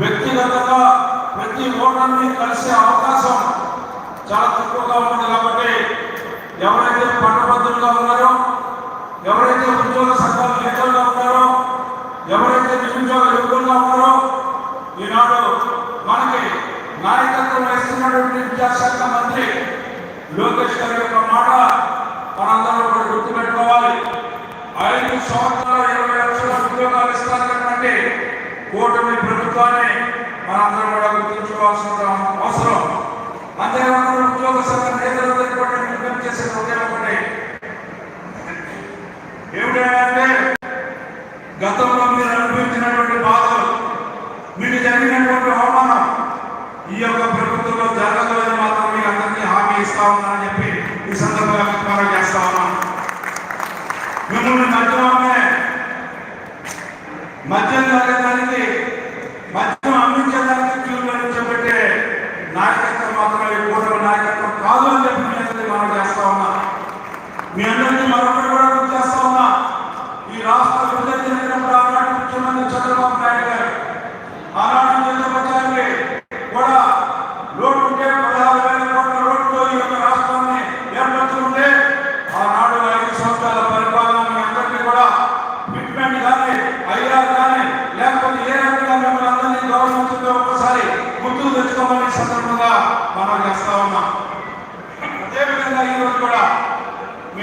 వ్యక్తిగతంగా ప్రతి ఓటర్ని కలిసే అవకాశం చాలా తక్కువగా ఉంది కాబట్టి ఎవరైతే పట్టభద్రులుగా ఉన్నారో ఎవరైతే ఉద్యోగ సంఘాల నేతలుగా ఉన్నారో ఎవరైతే నిరుద్యోగ యువకులుగా ఉన్నారో ఈనాడు మనకి నాయకత్వం వహిస్తున్నటువంటి విద్యాశాఖ మంత్రి లోకేష్ గారి యొక్క మాట మనందరం కూడా గుర్తుపెట్టుకోవాలి. ఐదు సంవత్సరాలు ఇరవై లక్షల ఉద్యోగాలు ఇస్తారన్నటువంటి కూటమి ప్రభుత్వాన్ని మనందరం కూడా గుర్తుంచుకోవాల్సిన అవసరం. అంతేకాకుండా ఉద్యోగ సంఘ నేతలందరికీ కూడా నేను విజ్ఞప్తి చేసేది ఒకే ఒకటి. ఏమిటంటే గతంలో మీరు అనుభవించినటువంటి బాధలు మీకు జరిగినటువంటి అవమానం ఈ యొక్క ప్రభుత్వంలో జరగదని మాత్రం మీకు అందరికీ హామీ ఇస్తా ఉన్నానని చెప్పి ఈ సందర్భంగా విజ్ఞాపన చేస్తా ఉన్నాను. మిమ్మల్ని మధ్యలోనే మద్యం తాగడానికి మధ్యం అమ్మించడానికి క్యూ పెట్టే నాయకత్వం mi